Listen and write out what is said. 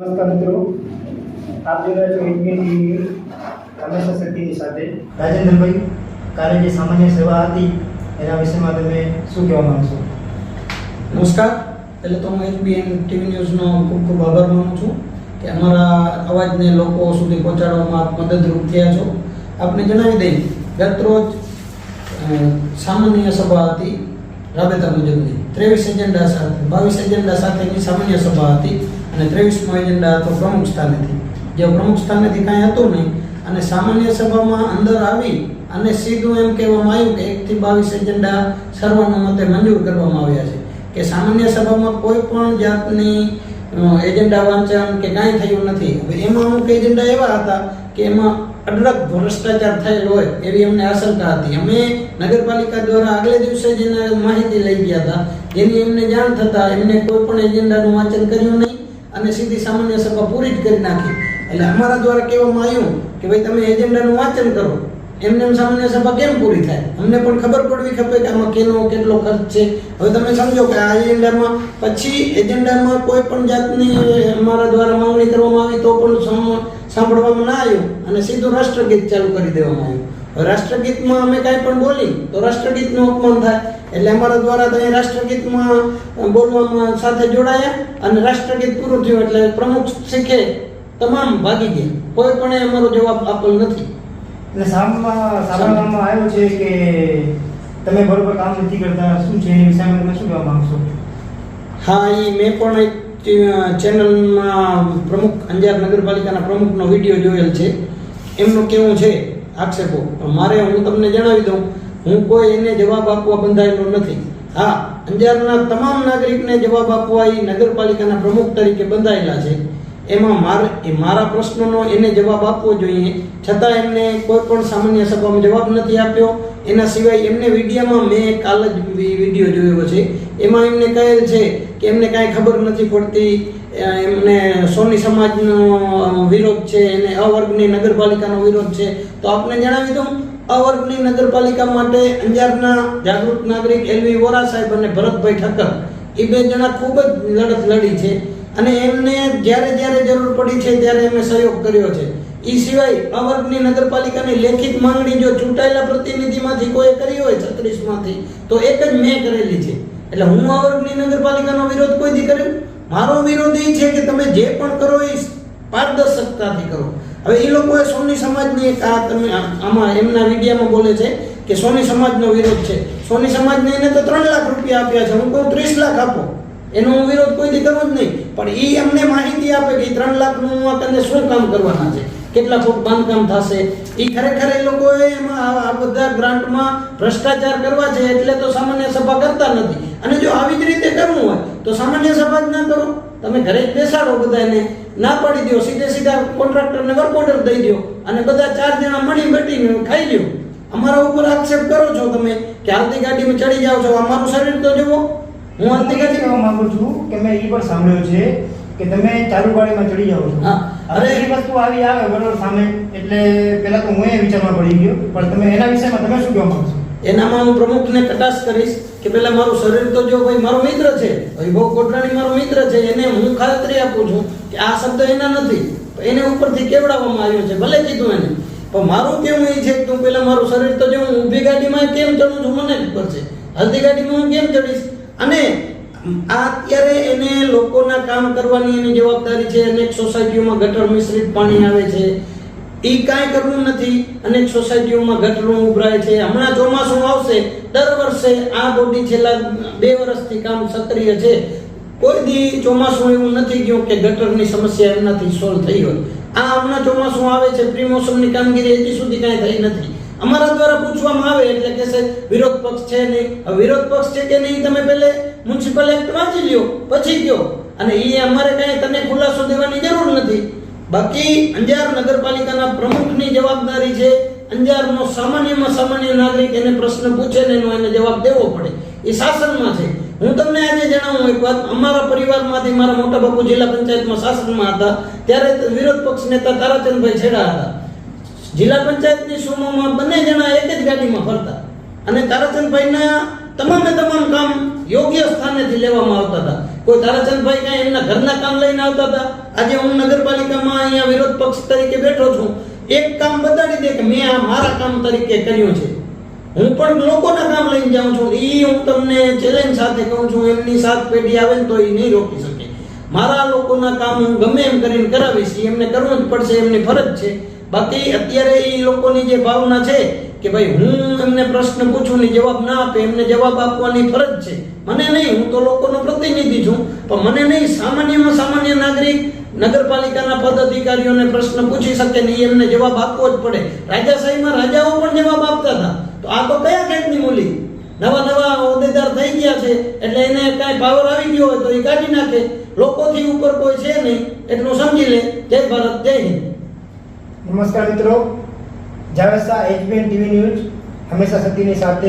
નમસ્કાર મિત્રો. આપ જોઈ રહ્યા છો ઇન્ડિયન ટીવી હંમેશા શક્તિની સાથે. રાજેન્દ્રભાઈ કાલે જે સામાન્ય સેવા હતી એના વિષયમાં તમે શું કહેવા માંગશો નમસ્કાર. એટલે તો હું એચબીએન ટીવી ન્યૂઝનો ખૂબ ખૂબ આભાર માનું છું કે અમારા અવાજને લોકો સુધી પહોંચાડવામાં આપ મદદરૂપ થયા છો. આપને જણાવી દઈએ ગત રોજ સામાન્ય સભા હતી રાબેતા મુજબની. ત્રેવીસ એજન્ડા સાથે બાવીસ એજન્ડા સાથેની સામાન્ય સભા હતી. અને ત્રેવીસમો એજન્ડા હતો પ્રમુખ સ્થાનેથી. જે પ્રમુખ સ્થાનેથી કાંઈ હતું નહીં, અને સામાન્ય સભામાં અંદર આવી અને સીધું એમ કહેવામાં આવ્યું કે એકથી બાવીસ એજન્ડા સર્વાનુમતે મંજૂર કરવામાં આવ્યા છે. કે સામાન્ય સભામાં કોઈ પણ જાતની એજન્ડા વાંચન કે કાંઈ થયું નથી. હવે એમાં અમુક એજન્ડા એવા હતા કે એમાં અઢળક ભ્રષ્ટાચાર થયેલો હોય એવી અમને આશંકા હતી. અમે નગરપાલિકા દ્વારા આગલે દિવસે જેને માહિતી લઈ ગયા હતા. જેની એમને જાણ થતાં એમને કોઈ પણ એજન્ડાનું વાંચન કર્યું નહીં. અને સીધી સામાન્ય સભા પૂરી જ કરી નાખી. એટલે અમારા દ્વારા કહેવામાં આવ્યું કે ભાઈ, તમે એજન્ડાનું વાંચન કરો. એમને એમ સામાન્ય સભા કેમ પૂરી થાય? અમને પણ ખબર પડવી ખપે કે આમાં કેનો કેટલો ખર્ચ છે. હવે તમે સમજો કે આ એજન્ડામાં પછી એજન્ડામાં કોઈ પણ જાતની અમારા દ્વારા માંગણી કરવામાં આવી તો પણ સાંભળવામાં ના આવ્યું અને સીધું રાષ્ટ્રગીત ચાલુ કરી દેવામાં આવ્યું. રાષ્ટ્રગીતમાં અમે કાંઈ પણ બોલી તો રાષ્ટ્રગીતનું અપમાન થાય. એટલે અમારા દ્વારા તો અહીં રાષ્ટ્રગીતમાં બોલવામાં સાથે જોડાયા અને રાષ્ટ્રગીત પૂરું થયું એટલે પ્રમુખ શીખે તમામ ભાગી ગયા. કોઈ પણ અમારો જવાબ આપેલ નથી. એટલે સામમાં સાંભળવામાં આવ્યો છે કે તમે બરોબર કામ નથી કરતા શું છે એની વિષયમાં તમે શું કહેવા માંગશો? હા એ મેં પણ એક ચેનલમાં પ્રમુખ અંજાર નગરપાલિકાના પ્રમુખનો વીડિયો જોયેલ છે. એમનું કેવું છે આક્ષેપો. મારે હું તમને જણાવી દઉં હું કોઈ એને જવાબ આપવા બંધાયેલો નથી. હા, અંજારના તમામ નાગરિકને જવાબ આપવા એ નગરપાલિકાના પ્રમુખ તરીકે બંધાયેલા છે. એમાં મારે મારા પ્રશ્નનો એને જવાબ આપવો જોઈએ. છતાં એમને કોઈ પણ સામાન્ય સભામાં જવાબ નથી આપ્યો. એના સિવાય એમને વિડીયોમાં મેં કાલ જ વીડિયો જોયો છે. એમાં એમને કહેલ છે કે એમને કાંઈ ખબર નથી પડતી. એમને સોની સમાજનો વિરોધ છે, એને અવર્ગની નગરપાલિકાનો વિરોધ છે. તો આપને જણાવી દઉં? અવર્ગની નગરપાલિકા માટે અંજારના જાગૃત નાગરિક એલવી વોરા સાહેબ અને ભરતભાઈ ઠક્કર, એ બે જણા ખૂબ જ લડત લડી છે અને એમને જ્યારે જ્યારે જરૂર પડી છે ત્યારે એમને સહયોગ કર્યો છે. એ સિવાય અવર્ગની નગરપાલિકાની લેખિત માંગણી જો ચૂંટાયેલા પ્રતિનિધિમાંથી કોઈ કરી હોય છત્રીસમાંથી, તો એક જ મેં કરેલી છે. એટલે હું અવર્ગની નગરપાલિકાનો વિરોધ કોઈ દી કર્યો? મારો વિરોધ એ છે કે તમે જે પણ કરો એ પારદર્શકતાથી કરો. હવે એ લોકોએ સોની સમાજની એક આ તમે આમાં એમના વિડીયામાં બોલે છે કે સોની સમાજનો વિરોધ છે. સોની સમાજને એને તો ત્રણ લાખ રૂપિયા આપ્યા છે. હું કહું ત્રીસ લાખ આપો. એનો હું વિરોધ કોઈથી કરું જ નહીં. પણ એ અમને માહિતી આપે કે ત્રણ લાખનું હું આ શું કામ કરવાના છે? કેટલા ફૂટ બાંધકામ થશે? એ ખરેખર એ લોકોએ એમાં આ બધા ગ્રાન્ટમાં ભ્રષ્ટાચાર કરવા છે એટલે તો સામાન્ય સભા કરતા નથી. અને જો આવી જ રીતે કરવું હોય, તો સામાન્ય સભા જ ના કરો. તમે ઘરે જ બેસાડો બધાને. ના પાડી દો સીધે સીધા કોન્ટ્રાક્ટરને વર્ક ઓર્ડર દઈ દો અને બધા ચાર જણા મળી બેટીને ખાઈ લ્યો. અમારા ઉપર આક્ષેપ કરો છો તમે કે હાલતી ગાડીમાં ચડી જાઓ છો અમારું શરીર તો જુઓ. હું હાલતી ગાડી કહેવા માંગુ છું કે મેં એ પણ સાંભળ્યું છે કે તમે ચાલુ ગાડીમાં ચડી જાઓ છો. હા. હવે એ વસ્તુ આવી આવે બરોબર સામે એટલે પહેલા તો હું એ વિચારમાં પડી ગયો. પણ તમે એના વિષયમાં તમે શું કહેવા છો? એનામાં હું પ્રમુખને કટાશ કરીશ. કે પેલા મારું શરીર તો જો ભાઈ મારો મિત્ર છે વૈભવ કોટરાણી મારો મિત્ર છે, એને હું ખાતરી આપું છું કે આ શબ્દ એના નથી. એને ઉપરથી કેવડાવવામાં આવ્યો છે, ભલે કીધું એને. પણ મારું કેવું એ છે કે તું પેલા મારું શરીર તો જો હું ઊભી ગાડીમાં કેમ ચડું છું, મને ખબર છે. હલતી ગાડીમાં હું કેમ ચડીશ? અને આ અત્યારે એને લોકોના કામ કરવાની એની જવાબદારી છે અનેક સોસાયટીઓમાં ગટર મિશ્રિત પાણી આવે છે. એ કાંઈ કરવું નથી. અનેક સોસાયટીઓમાં ગટરો ઉભરાય છે. હમણાં ચોમાસું આવશે. દર વર્ષે આ બોડી છેલ્લા બે વર્ષથી કામ સક્રિય છે. કોઈ દી ચોમાસું એવું નથી ગયું કે ગટરની સમસ્યા એમનાથી સોલ્વ થઈ હોય. આ હમણાં ચોમાસું આવે છે. પ્રી મોસમની કામગીરી હજી સુધી કાંઈ થઈ નથી. અમારા દ્વારા પૂછવામાં આવે એટલે કે છે વિરોધ પક્ષ છે નહીં. વિરોધ પક્ષ છે કે નહીં તમે પહેલે મ્યુનિસિપલ એક્ટ વાંચી લ્યો. પછી ગયો અને એ અમારે કાંઈ તને ખુલાસો દેવાની જરૂર નથી. બાકી અંજાર નગરપાલિકાના પ્રમુખની જવાબદારી છે અંજારનો સામાન્યમાં સામાન્ય નાગરિક એને પ્રશ્ન પૂછે ને એનો એને જવાબ દેવો પડે. એ શાસનમાં છે. હું તમને આજે જણાવું એક વાત. અમારા પરિવારમાંથી મારા મોટા બાપુ જિલ્લા પંચાયતમાં શાસનમાં હતા. ત્યારે વિરોધ પક્ષ નેતા તારાચંદભાઈ છેડા હતા. જિલ્લા પંચાયતની સુમોમાં બંને જણા એક જ ગાડીમાં ફરતા. અને તારાચંદભાઈના તમામે તમામ કામ યોગ્ય સ્થાનેથી લેવામાં આવતા હતા. કોઈ તારાચંદભાઈ કાંઈ એમના ઘરના કામ લઈને આવતા હતા? આજે હું નગરપાલિકામાં અહીંયા વિરોધ પક્ષ તરીકે બેઠો છું. એક કામ બતાડી દે કે મેં આ મારા કામ તરીકે કર્યું છે. હું પણ લોકોના કામ લઈને જાઉં છું. એ હું તમને ચેલેન્જ સાથે કહું છું, એમની સાત પેઢી આવે ને તો એ નહીં રોકી શકે. મારા લોકોના કામ હું ગમે એમ કરીને કરાવીશ. એમને કરવું જ પડશે, એમની ફરજ છે. બાકી અત્યારે એ લોકોની જે ભાવના છે કે ભાઈ હું એમને પ્રશ્ન પૂછું ને જવાબ ના આપે, એમને જવાબ આપવાની ફરજ છે. મને નહીં, હું તો લોકોનો પ્રતિનિધિ છું. પણ મને નહીં, સામાન્યમાં સામાન્ય નાગરિક નગરપાલિકાના પદ અધિકારીઓને પ્રશ્ન પૂછી શકે ને એમને જવાબ આપવો જ પડે. રાજાશાહીમાં રાજાઓ પણ જવાબ આપતા હતા. તો આ તો કયા ખેતની મૂલી? નવા નવા હોદ્દેદાર થઈ ગયા છે, એટલે એને કાંઈ પાવર આવી ગયો હોય તો એ કાઢી નાખે. લોકોથી ઉપર કોઈ છે નહીં, એટલું સમજી લે. જય ભારત, જય હિન્દ. નમસ્કાર મિત્રો. Javed Shah HBN TV news હંમેશા સત્યની સાથે